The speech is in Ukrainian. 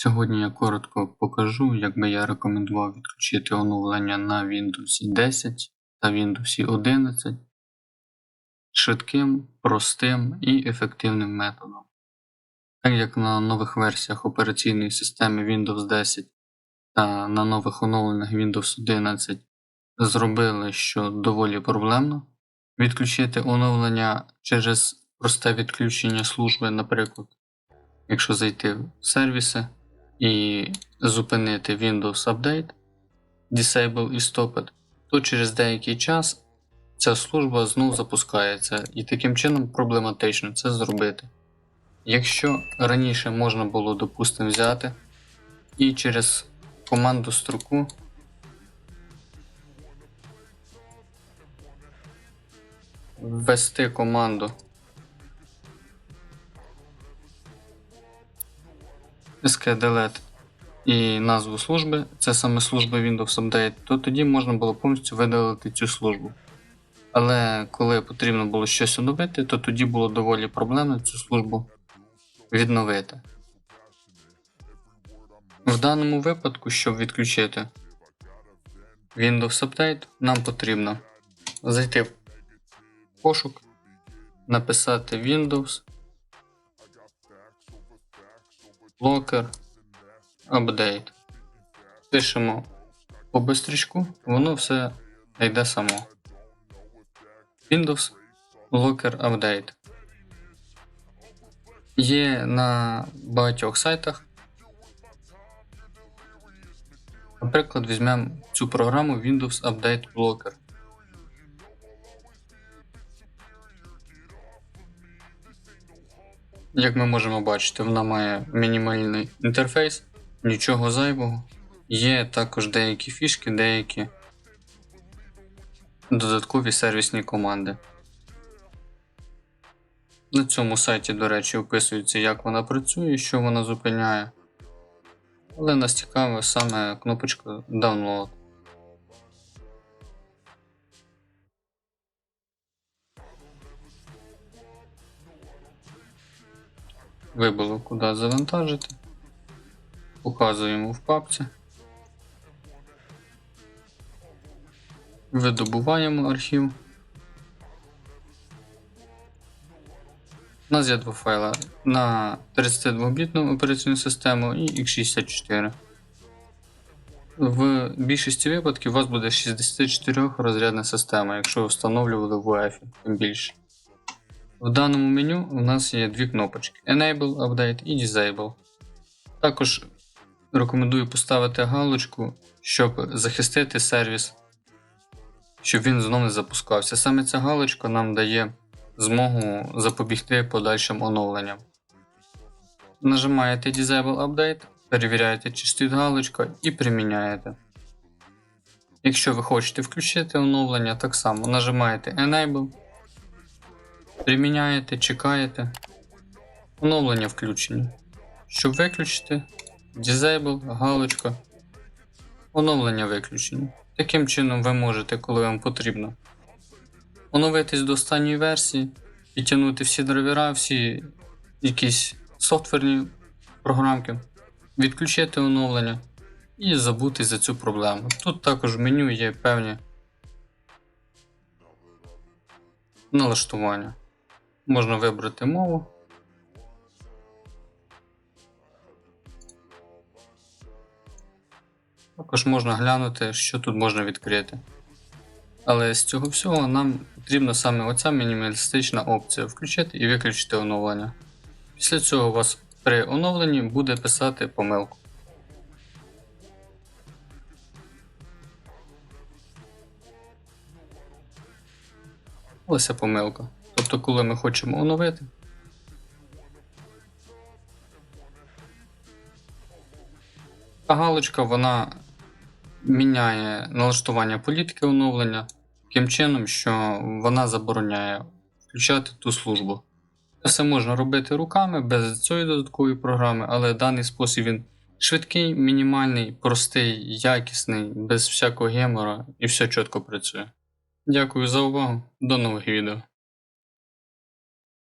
Сьогодні я коротко покажу, як би я рекомендував відключити оновлення на Windows 10 та Windows 11 швидким, простим і ефективним методом. Так як на нових версіях операційної системи Windows 10 та на нових оновленнях Windows 11 зробили, що доволі проблемно відключити оновлення через просте відключення служби, наприклад, якщо зайти в сервіси і зупинити Windows Update, Disable і Stopped, то через деякий час ця служба знову запускається, і таким чином проблематично це зробити. Якщо раніше можна було, допустимо, взяти і через команду строку ввести команду skdelete і назву служби, це саме служба Windows Update, то тоді можна було повністю видалити цю службу. Але коли потрібно було щось оновити, то тоді було доволі проблемно цю службу відновити. В даному випадку, щоб відключити Windows Update, нам потрібно зайти в пошук, написати Windows, Locker, Update. Пишемо по бистрічку, воно все йде само. Windows Locker Update. Є на багатьох сайтах. Наприклад, візьмемо цю програму Windows Update Blocker. Як ми можемо бачити, вона має мінімальний інтерфейс, нічого зайвого. Є також деякі фішки, деякі додаткові сервісні команди. На цьому сайті, до речі, описується, як вона працює, що вона зупиняє. Але нас цікавить саме кнопочка Download. Вибило куди завантажити. Показуємо в папці. Видобуваємо архів. У нас є два файла на 32-бітну операційну систему і x64. В більшості випадків у вас буде 64 розрядна система, якщо ви встановлювали в UEFI, тим більше. В даному меню у нас є дві кнопочки Enable Update і Disable. Також рекомендую поставити галочку, щоб захистити сервіс, щоб він знову не запускався. Саме ця галочка нам дає змогу запобігти подальшим оновленням. Нажимаєте Disable Update, перевіряєте, чи стоїть галочка і приміняєте. Якщо ви хочете включити оновлення, так само нажимаєте Enable, приміняєте, чекаєте. Оновлення включені. Щоб виключити, Disable, галочка. Оновлення виключені. Таким чином ви можете, коли вам потрібно, оновитись до останньої версії, підтягнути всі драйвера, всі якісь софтверні програмки, відключити оновлення і забути за цю проблему. Тут також в меню є певні налаштування. Можна вибрати мову. Також можна глянути, що тут можна відкрити. Але з цього всього нам потрібна саме оця мінімалістична опція включити і виключити оновлення. Після цього у вас при оновленні буде писати помилку. Ось помилка. Тобто, коли ми хочемо оновити, та галочка вона міняє налаштування політики оновлення таким чином, що вона забороняє включати ту службу. Це все можна робити руками без цієї додаткової програми, але даний спосіб він швидкий, мінімальний, простий, якісний, без всякого гемора і все чітко працює. Дякую за увагу, до нових відео.